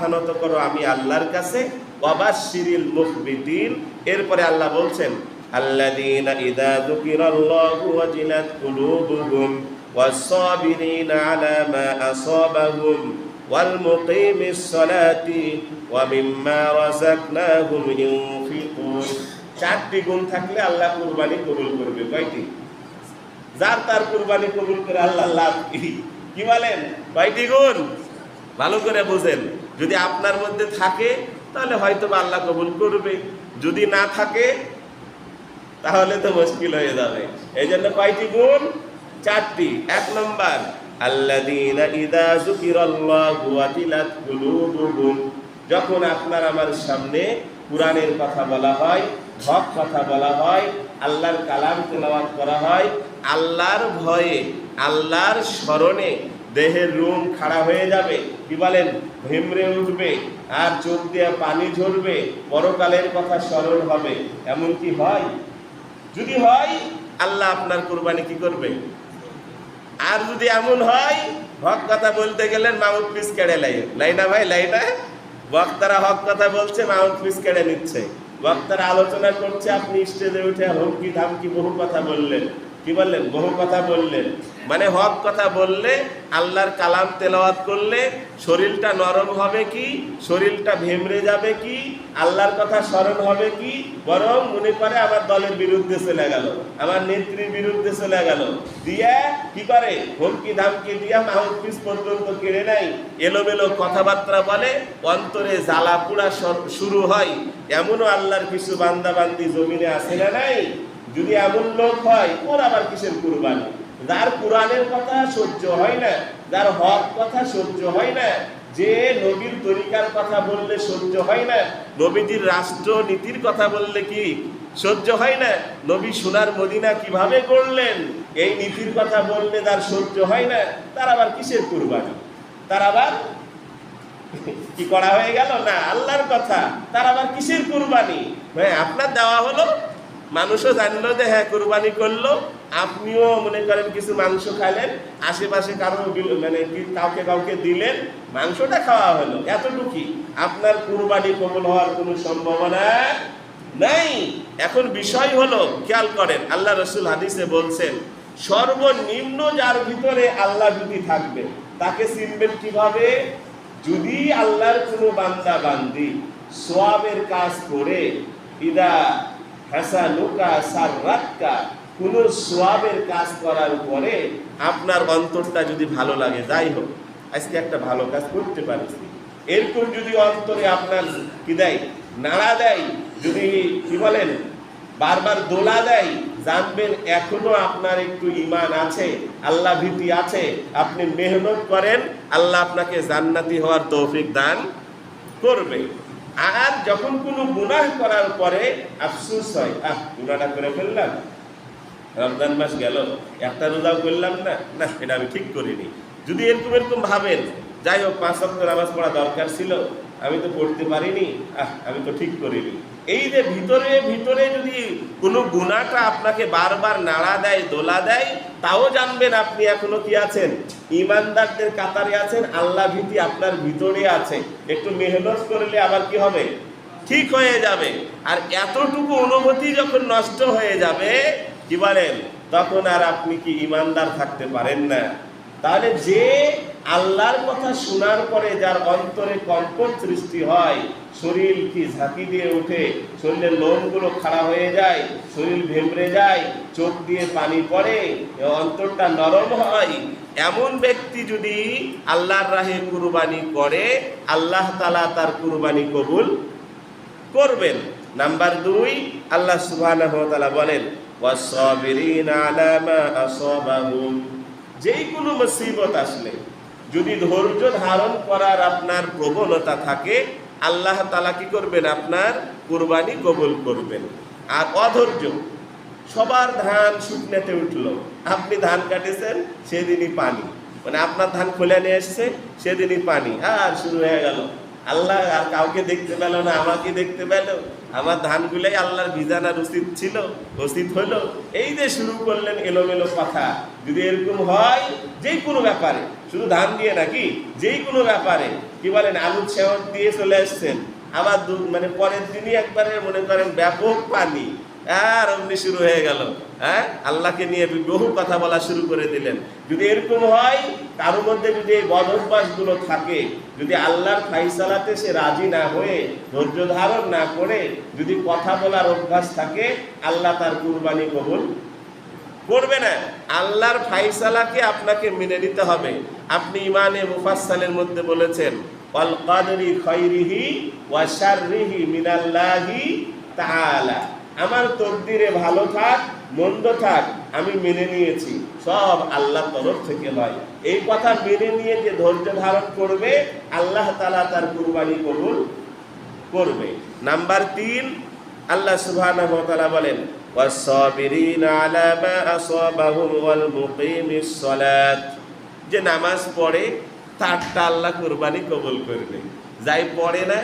মাথা নত করো আমি আল্লাহর কাছে অবাশিরিল মুখবিতিন এরপরে আল্লাহ বলছেন الذين إذا ذكر الله وجلت قلوبهم والصابرين على ما أصابهم والمقيم الصلاة ومما رزقناهم ينفقون চারটি গুণ থাকলে আল্লাহ কুরবানি কবুল করবে কয়টি যার তার কুরবানি কবুল করে আল্লাহ লাভ কি কি বলেন কয়টি গুণ ভালো করে বুঝেন যদি আপনার মধ্যে থাকে, তাহলে হয়তো বা আল্লাহ কবুল করবে। যদি না থাকে, তাহলে তো মুশকিল হয়ে যাবে। এই জন্য কয়টি গুণ? চারটি। এক নম্বর যখন আপনার আমার সামনে কোরআনের কথা বলা হয়, হক কথা বলা হয়, আল্লাহর কালাম তেলাওয়াত করা হয়, আল্লাহর ভয়ে, আল্লাহর স্মরণে দেহের রুম খাড়া হয়ে যাবে। কি বলেন? ভেমড়ে উঠবে, আর চোখ দিয়ে পানি ঝরবে, পরকালের কথা স্মরণ হবে। এমন কি হয়? যদি হয়, আল্লাহ আপনার কোরবানি কি করবে? আর যদি এমন হয়, হক কথা বলতে গেলেন মাউথ পিস কেড়ে লাই লাই না ভাই লাই না? বক্তারা হক কথা বলছে, মাউথ পিস কেড়ে নিচ্ছে। বক্তারা আলোচনা করছে, আপনি স্টেজে উঠে হুমকি ধামকি বহু কথা বললেন। কি বললেন? বহু কথা বললেন। মানে হক কথা বললে, আল্লাহর কালাম তেলাওয়াত করলে শরীরটা নরম হবে কি? শরীরটা ভেমড়ে যাবে কি? আল্লাহর কথা স্মরণ হবে কি? বরং মনে করে আমার দলের বিরুদ্ধে চলে গেল, আমার নেত্রীর বিরুদ্ধে চলে গেল। দিয়ে কি করে? হুমকি ধামকি দিয়া মাহুপিস পর্যন্ত কেড়ে নাই এলোমেলো কথাবার্তা বলে, অন্তরে জ্বালা পুড়া শুরু হয়। এমনও আল্লাহর কিছু বান্দাবান্দি জমিনে আসে না নাই? যদি এমন লোক হয়, ওর আবার কিসের কুরবানি? যার কোরআনের কথা সহ্য হয় না, যার হক কথা সহ্য হয় না, যে নবীর তরিকার কথা বললে সহ্য হয় না, নবীজির রাষ্ট্র নীতির কথা বললে কি সহ্য হয় না, নবী সোনার মদিনা কীভাবে করলেন এই নীতির কথা বললে তার সহ্য হয় না, তার আবার কিসের কুরবানি? তার আবার কি করা হয়ে গেল? না, আল্লাহর কথা। তার আবার কিসের কুরবানি? হ্যাঁ আপনার দেওয়া হলো মানুষও জানলো যে হ্যাঁ কুরবানি করল। আপনিও মনে করেন কিছু মাংস খাইলেন, আশেপাশে কারও মানে কাউকে কাউকে দিলেন, মাংসটা খাওয়া হলো। এতটুকুই। আপনার কুরবানি কবল হওয়ার কোনো সম্ভাবনা নাই। এখন বিষয় হলো, খেয়াল করেন, আল্লাহ রসুল হাদিসে বলছেন, সর্বনিম্ন যার ভিতরে আল্লাহ যদি থাকবে, তাকে চিনবেন কীভাবে? যদি আল্লাহর কোনো বান্দা বান্দি সোয়াবের কাজ করে, ইদা হাসানুকা সাররাক্কা, কোন সোয়াবের কাজ করার পরে আপনার অন্তরটা যদি ভালো লাগে, যাই হোক, আজকে একটা ভালো কাজ করতে পারছি এরকম যদি অন্তরে আপনার কি দেয়? নাড়া দেয়, যদি কি বলেন? বারবার দোলা দেয়, জানবেন এখনও আপনার একটু ইমান আছে, আল্লাহ ভীতি আছে, আপনি মেহনত করেন, আল্লাহ আপনাকে জান্নাতি হওয়ার তৌফিক দান করবে। আর যখন কোনো গুনাহ করার পরে আফসুস হয়, আহ গুনাটা করে ফেললাম। রমজান মাস গেল, একটা রোজাও করলাম না। না, এটা আমি ঠিক করিনি। যদি এরকম এরকম ভাবেন যাই হোক পাঁচ সপ্তাহ নামাজ পড়া দরকার ছিল। আমি তো পড়তে পারিনি। আহ, আমি তো ঠিক করিনি। এই যে ভিতরে ভিতরে যদি কোনো গুণাটা আপনাকে বারবার নাড়া দেয়, দোলা দেয়, তাও জানবেন আপনি এখনও কি আছেন। ইমানদারদের কাতারে আছেন, আল্লাহ ভীতি আপনার ভিতরে আছে। একটু মেহনত করলে আবার কি হবে? ঠিক হয়ে যাবে। আর এতটুকু অনুভূতি যখন নষ্ট হয়ে যাবে, কি বলেন? তখন আর আপনি কি ইমানদার থাকতে পারেন না। তাহলে যে আল্লাহর কথা শোনার পরে যার অন্তরে কম্পন সৃষ্টি হয়, শরীর কি ঝাঁকি দিয়ে ওঠে, শরীরের লোমগুলো খাড়া হয়ে যায়, শরীর ভেমড়ে যায়, চোখ দিয়ে পানি পড়ে অন্তরটা নরম হয়। এমন ব্যক্তি যদি আল্লাহর রাহে কুরবানি করে, আল্লাহ তালা তার কুরবানি কবুল করবেন। নাম্বার দুই, আল্লাহ ওয়া বলেন আসাবাহুম। যেই কোনো মুসিবত আসলে যদি ধৈর্য ধারণ করার আপনার প্রবণতা থাকে, আল্লাহ তাআলা কি করবেন? আপনার কুরবানি কবুল করবেন। আর অধৈর্য, সবার ধান শুকনেতে উঠল। আপনি ধান কাটেছেন, সেদিনই পানি। মানে আপনার ধান খুলে নিয়ে এসছে, সেদিনই পানি। আর শুরু হয়ে গেল। আল্লাহ আর কাউকে দেখতে পেল না, আমাকে দেখতে পেল। আমার ধানগুলাই আল্লাহর বিজানার উচিত ছিল, উচিত হলো। এই যে শুরু করলেন এলোমেলো কথা। যদি এরকম হয় যে কোনো ব্যাপারে। শুধু ধান দিয়ে নাকি যেই কোনো ব্যাপারে। কি বলেন আলু ছেঁড় দিয়ে চলে আসছেন। আবার মানে পরের দিনই একবারে মনে করেন ব্যাপক পানি। আর অমনি শুরু হয়ে গেল হ্যাঁ? আল্লাহকে নিয়ে বহু কথা বলা শুরু করে দিলেন। যদি এরকম হয় কারোর মধ্যে যদি এই বদ অভ্যাসগুলো থাকে, যদি আল্লাহর ফাইসালাতে সে রাজি না হয়ে, ধৈর্য ধারণ না করে, যদি কথা বলার অভ্যাস থাকে, আল্লাহ তার কুরবানি কবুল করবে না। আল্লাহর ফাইসালাকে আপনাকে মেনে নিতে হবে? আপনি ইমানে মুফাসসালের মধ্যে বলেছেন অল আমার তকদিরে ভালো থাক, মন্দ থাক, আমি মেনে নিয়েছি। সব আল্লাহ তরফ থেকে হয় এই কথা মেনে নিয়ে যে ধৈর্য ধারণ করবে, আল্লাহ তালা তার কুরবানি কবুল করবে। নাম্বার তিন, আল্লাহ ওয়া বলেন আলা মা আসাবাহুম ওয়াল মুকিমিস সালাত যে নামাজ পড়ে, তারটা আল্লাহ কুরবানি কবুল করবে যাই পড়ে না,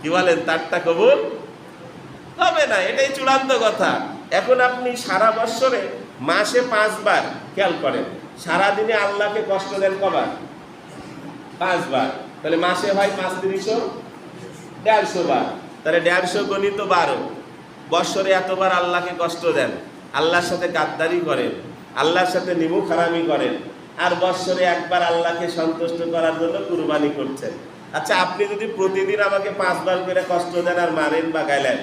কি বলেন, তারটা কবুল হবে না, এটাই চূড়ান্ত কথা। এখন আপনি সারা বছরে মাসে পাঁচবার খেয়াল করেন সারা দিনে আল্লাহকে কষ্ট দেন কবার? পাঁচবার। তাহলে মাসে হয় পাঁচ তিরিশও দেড়শো বার। তাহলে দেড়শো গণিত বারো। বৎসরে এতবার আল্লাহকে কষ্ট দেন, আল্লাহর সাথে গাদ্দারি করেন, আল্লাহর সাথে নিমুখ খারামি করেন, আর বৎসরে একবার আল্লাহকে সন্তুষ্ট করার জন্য কুরবানি করছেন। আচ্ছা আপনি যদি প্রতিদিন আমাকে পাঁচবার করে কষ্ট দেন আর মারেন বা গাইলেন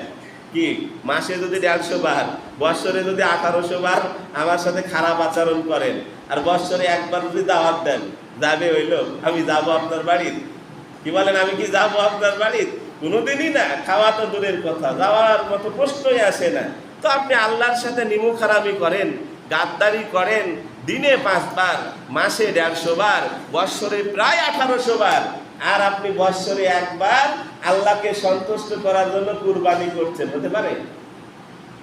কি? মাসে যদি দেড়শো বার, বৎসরে যদি আঠারোশো বার আমার সাথে খারাপ আচরণ করেন, আর বৎসরে একবার যদি দাওয়াত দেন, যাবে হইল আমি যাব আপনার বাড়ির। কি বলেন, আমি কি যাব আপনার বাড়ির? কোনোদিনই না, খাওয়া তো দূরের কথা, যাওয়ার মতো প্রশ্নই আসে না। তো আপনি আল্লাহর সাথে নিমুখ হারামি করেন, গাদ্দারি করেন, দিনে পাঁচবার, মাসে দেড়শো বার, বৎসরে প্রায় আঠারোশো বার, আর আপনি বৎসরে একবার আল্লাহকে সন্তুষ্ট করার জন্য কুরবানি করছেন, হতে পারে?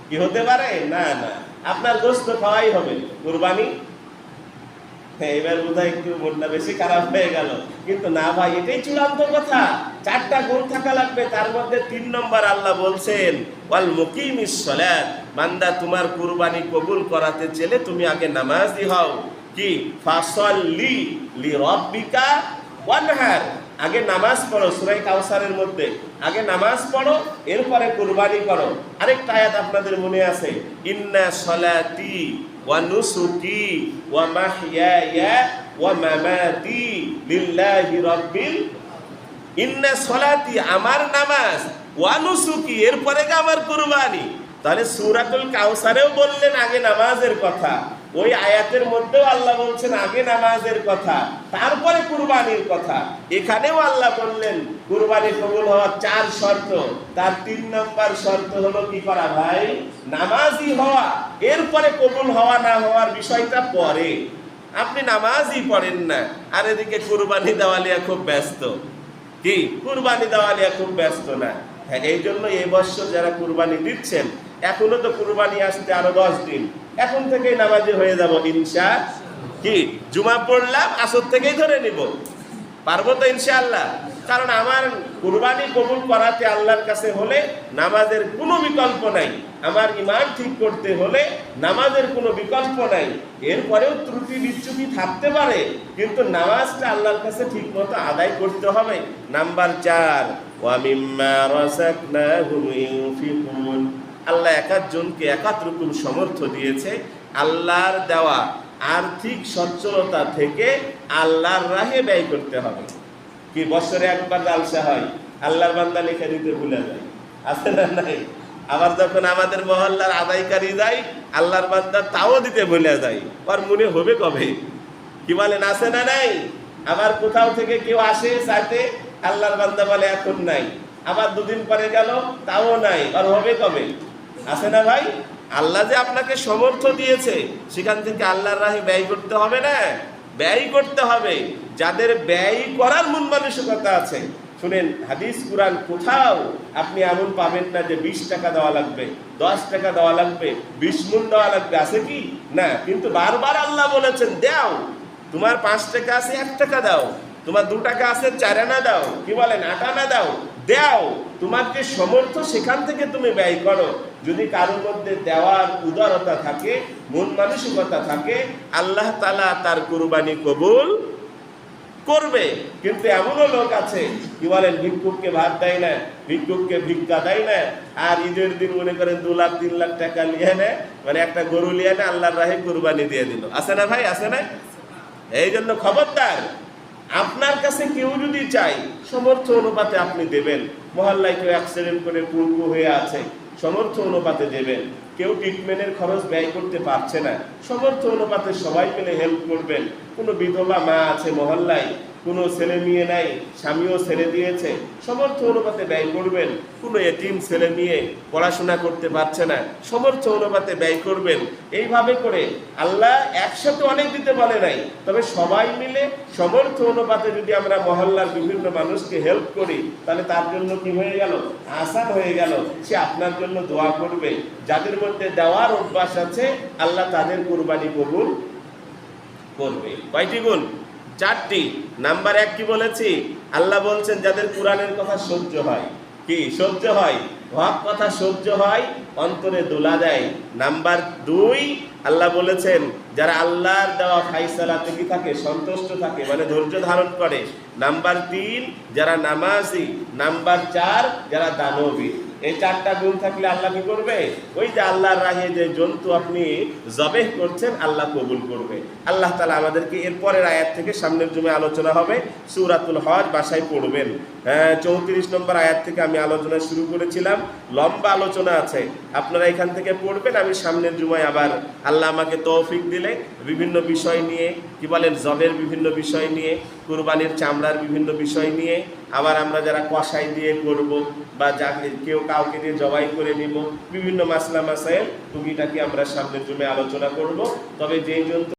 কি হতে পারে? না না। আপনার গোস্ত খাওয়াই হবে, কুরবানি এবার বোধহয় একটু মনটা বেশি খারাপ হয়ে গেল। কিন্তু না ভাই, এটাই চূড়ান্ত কথা। চারটা গুণ থাকা লাগবে, তার মধ্যে তিন নম্বর আল্লাহ বলছেন, ওয়াল মুকিম ইসলাত বান্দা তোমার কুরবানি কবুল করাতে চেলে তুমি আগে নামাজি হও। কি? ফাসল্লি লি রাব্বিকা ওয়ানহার আগে নামাজ পড়ো সুরাই কাউসারের মধ্যে। আগে নামাজ পড়ো, এরপরে কুরবানি করো। আরেকটা আয়াত আপনাদের মনে আছে, ইন্না সলাতি ওয়া নুসুকি ওয়া মাহইয়ায়া ওয়া মামাতি লিল্লাহি রাব্বিল ইন্না সলাতি, আমার নামাজ, ওয়া নুসুকি, এরপরে আমার কুরবানি। তাহলে সূরাতুল কাউসারেও বললেন আগে নামাজের কথা। ওই আয়াতের মধ্যেও আল্লাহ বলছেন, আগে নামাজের কথা, তারপরে কুরবানির কথা। এখানেও আল্লাহ বললেন, কুরবানি কবুল হওয়ার চার শর্ত, তার তিন নম্বর শর্ত হলো কি করা ভাই? নামাজই হওয়া, এরপরে কবুল হওয়া না হওয়ার বিষয়টা পরে। আপনি নামাজই পড়েন না, আর এদিকে কুরবানি দেওয়ালিয়া খুব ব্যস্ত। কি? কুরবানি দেওয়ালিয়া খুব ব্যস্ত না। হ্যাঁ এই জন্য এই বছর যারা কুরবানি দিচ্ছেন, এখনও তো কুরবানি আসতে আরও দশ দিন। এখন থেকেই নামাজি হয়ে যাব ইনশা কি? জুমা পড়লাম, আসর থেকেই ধরে নিব। পারব তো ইনশাআল্লাহ। কারণ আমার কুরবানি কবুল করাতে আল্লাহর কাছে হলে নামাজের কোনো বিকল্প নাই। আমার ইমান ঠিক করতে হলে নামাজের কোনো বিকল্প নাই। এরপরেও ত্রুটি, বিচ্যুতি থাকতে পারে, কিন্তু নামাজটা আল্লাহর কাছে ঠিক মতো আদায় করতে হবে। নাম্বার চার ওয়ামিম্মা রাসাকনাহুম ইউফিকুন আল্লাহ এক একজনকে একাত রকম সমর্থ দিয়েছে। আল্লাহর দেওয়া আর্থিক সচ্ছলতা থেকে আল্লাহর রাহে ব্যয় করতে হবে। কি বছরে একবার জালসা হয়? আল্লাহর বান্দা লিখে দিতে ভুলে যায়। আছে না নাই? আবার যখন আমাদের মহল্লার আদায়কারী যায়, আল্লাহর বান্দা তাও দিতে ভুলে যায়। আর মনে হবে কবে? কি বলেন, আছে না নাই? আবার কোথাও থেকে কেউ আসে চাইতে আল্লাহর বান্দা বলে, এখন নাই। আবার দুদিন পরে গেল, তাও নাই। আর হবে কবে? আছে না ভাই? আল্লাহ যে আপনাকে সমর্থ দিয়েছে, সেখান থেকে আল্লাহর রাহে ব্যয় করতে হবে না? ব্যয় করতে হবে। যাদের ব্যয় করার মন মানসিকতা আছে, শুনেন, হাদিস, কুরআন, কোথাও আপনি এমন পাবেন না যে বিশ টাকা দেওয়া লাগবে, দশ টাকা দেওয়া লাগবে, বিশ মন দেওয়া লাগবে, আছে কি? না, কিন্তু বারবার আল্লাহ বলেছেন, দাও, তোমার পাঁচ টাকা আছে, এক টাকা দাও, তোমার দু টাকা আছে, চার আনা দাও, কি বলেন, আট আনা দাও দাও তোমার যে সমর্থ সেখান থেকে তুমি ব্যয় করো। যদি কারোর মধ্যে দেওয়ার উদারতা থাকে, মন মানসিকতা থাকে, আল্লাহ তালা তার কুরবানি কবুল করবে। কিন্তু এমনও লোক আছে, কি বলেন, ভিক্ষুককে ভাত দেয় না, ভিক্ষুককে ভিক্ষা দেয় না, আর ঈদের দিন মনে করেন দু লাখ, তিন লাখ টাকা নিয়ে নেয় মানে একটা গরু নিয়ে নেয়, আল্লাহর রাহে কুরবানি দিয়ে দিল। আছে না ভাই, আছে না? এই জন্য খবরদার, আপনার কাছে কেউ যদি চাই সমর্থ অনুপাতে আপনি দেবেন। মহল্লায় কেউ অ্যাক্সিডেন্ট করে পূর্ব হয়ে আছে। সমর্থ অনুপাতে দেবেন। কেউ ট্রিটমেন্টের খরচ ব্যয় করতে পারছে না। সমর্থ অনুপাতে সবাই মিলে হেল্প করবেন। কোনো বিধবা মা আছে, মহল্লায় কোনো ছেলে মেয়ে নাই, স্বামীও ছেড়ে দিয়েছে। সমর্থ অনুপাতে ব্যয় করবেন, কোনো এটিম ছেলে মেয়ে পড়াশোনা করতে পারছে না। সমর্থ অনুপাতে ব্যয় করবেন। এইভাবে করে আল্লাহ একসাথে অনেক দিতে বলে নাই। তবে সবাই মিলে সমর্থ অনুপাতে যদি আমরা মহল্লার বিভিন্ন মানুষকে হেল্প করি, তাহলে তার জন্য কি হয়ে গেল? আসান হয়ে গেল। সে আপনার জন্য দোয়া করবে। যাদের মধ্যে দেওয়ার অভ্যাস আছে, আল্লাহ তাদের কোরবানি কবুল করবে। কয়টি গুণ? চারটি। নাম্বার এক কি বলেছি? আল্লাহ বলছেন, যাদের কোরআনের কথা সহ্য হয়, কি সহ্য হয়? হক কথা সহ্য হয়, অন্তরে দোলা দেয়। নাম্বার দুই, আল্লাহ বলেছেন, যারা আল্লাহর দেওয়া ফাইসালাতে কি থাকে, সন্তুষ্ট থাকে মানে ধৈর্য ধারণ করে। নাম্বার তিন, যারা নামাজি। নাম্বার চার, যারা দানবী। এই চারটা গুণ থাকলে আল্লাহ কি করবে? ওই যে আল্লাহর রাহে যে জন্তু আপনি জবেহ করছেন, আল্লাহ কবুল করবে। আল্লাহ তালা আমাদেরকে এর পরের আয়াত থেকে সামনের জমে আলোচনা হবে। সুরাতুল হজ বাসায় পড়বেন। হ্যাঁ চৌত্রিশ নম্বর আয়াত থেকে আমি আলোচনা শুরু করেছিলাম। লম্বা আলোচনা আছে। আপনারা এখান থেকে পড়বেন, আমি সামনের জুমায় আবার আল্লাহ আমাকে তৌফিক দিলে বিভিন্ন বিষয় নিয়ে, কি বলেন, জবের বিভিন্ন বিষয় নিয়ে কুরবানির চামড়ার বিভিন্ন বিষয় নিয়ে আবার আমরা যারা কষাই দিয়ে করব বা যাকে কেউ কাউকে দিয়ে জবাই করে নিব, বিভিন্ন মাসলা মাসাইল টুকিটাকি আমরা সামনের জন্য আলোচনা করব। তবে যেই জন্তু